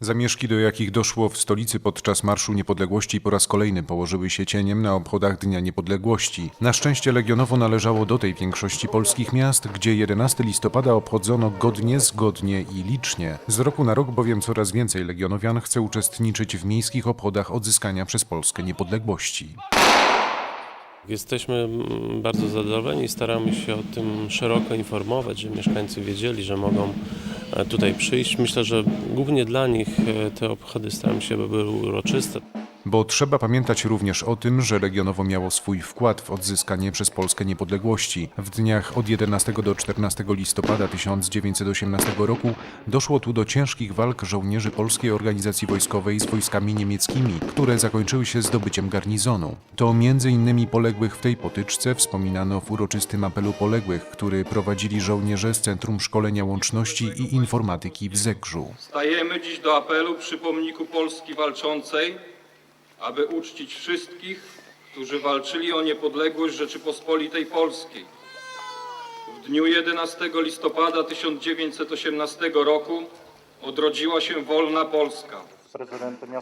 Zamieszki, do jakich doszło w stolicy podczas Marszu Niepodległości po raz kolejny położyły się cieniem na obchodach Dnia Niepodległości. Na szczęście Legionowo należało do tej większości polskich miast, gdzie 11 listopada obchodzono godnie, zgodnie i licznie. Z roku na rok bowiem coraz więcej legionowian chce uczestniczyć w miejskich obchodach odzyskania przez Polskę niepodległości. Jesteśmy mm, bardzo zadowoleni, staramy się o tym szeroko informować, żeby mieszkańcy wiedzieli, że mogą tutaj przyjść. Myślę, że głównie dla nich e, te obchody staramy się, aby były uroczyste. Bo trzeba pamiętać również o tym, że Legionowo miało swój wkład w odzyskanie przez Polskę niepodległości. W dniach od 11 do 14 listopada 1918 roku doszło tu do ciężkich walk żołnierzy Polskiej Organizacji Wojskowej z wojskami niemieckimi, które zakończyły się zdobyciem garnizonu. To innymi poległych w tej potyczce wspominano w uroczystym apelu poległych, który prowadzili żołnierze z Centrum Szkolenia Łączności i Informatyki w Zegrzu. Stajemy dziś do apelu przy pomniku Polski Walczącej, aby uczcić wszystkich, którzy walczyli o niepodległość Rzeczypospolitej Polskiej. W dniu 11 listopada 1918 roku odrodziła się wolna Polska.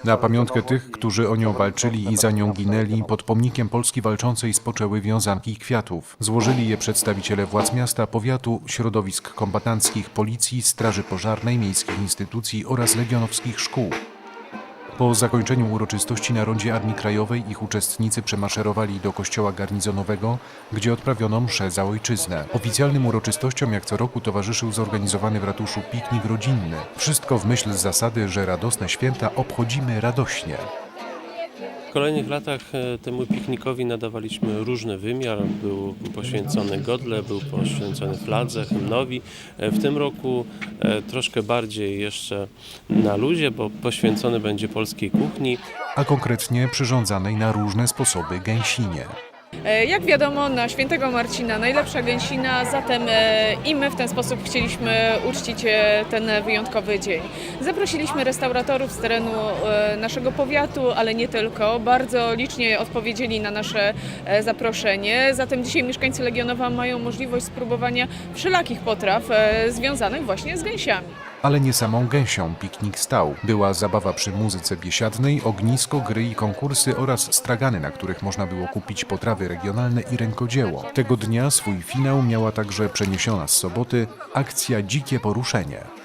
Na pamiątkę tych, którzy o nią walczyli i za nią ginęli, pod pomnikiem Polski Walczącej spoczęły wiązanki kwiatów. Złożyli je przedstawiciele władz miasta, powiatu, środowisk kombatanckich, policji, straży pożarnej, miejskich instytucji oraz legionowskich szkół. Po zakończeniu uroczystości na rondzie Armii Krajowej ich uczestnicy przemaszerowali do kościoła garnizonowego, gdzie odprawiono mszę za ojczyznę. Oficjalnym uroczystościom jak co roku towarzyszył zorganizowany w ratuszu piknik rodzinny. Wszystko w myśl zasady, że radosne święta obchodzimy radośnie. W kolejnych latach e, temu piknikowi nadawaliśmy różny wymiar. Był poświęcony godle, był poświęcony fladze, hymnowi. E, W tym roku e, troszkę bardziej jeszcze na luzie, bo poświęcony będzie polskiej kuchni. a konkretnie przyrządzanej na różne sposoby gęsinie. E, Jak wiadomo, na świętego Marcina najlepsza gęsina, zatem e, i my w ten sposób chcieliśmy uczcić e, ten wyjątkowy dzień. Zaprosiliśmy restauratorów z terenu naszego powiatu, ale nie tylko. Bardzo licznie odpowiedzieli na nasze zaproszenie. Zatem dzisiaj mieszkańcy Legionowa mają możliwość spróbowania wszelakich potraw związanych właśnie z gęsiami. Ale nie samą gęsią piknik stał. Była zabawa przy muzyce biesiadnej, ognisko, gry i konkursy oraz stragany, na których można było kupić potrawy regionalne i rękodzieło. Tego dnia swój finał miała także przeniesiona z soboty akcja Dzikie Poruszenie.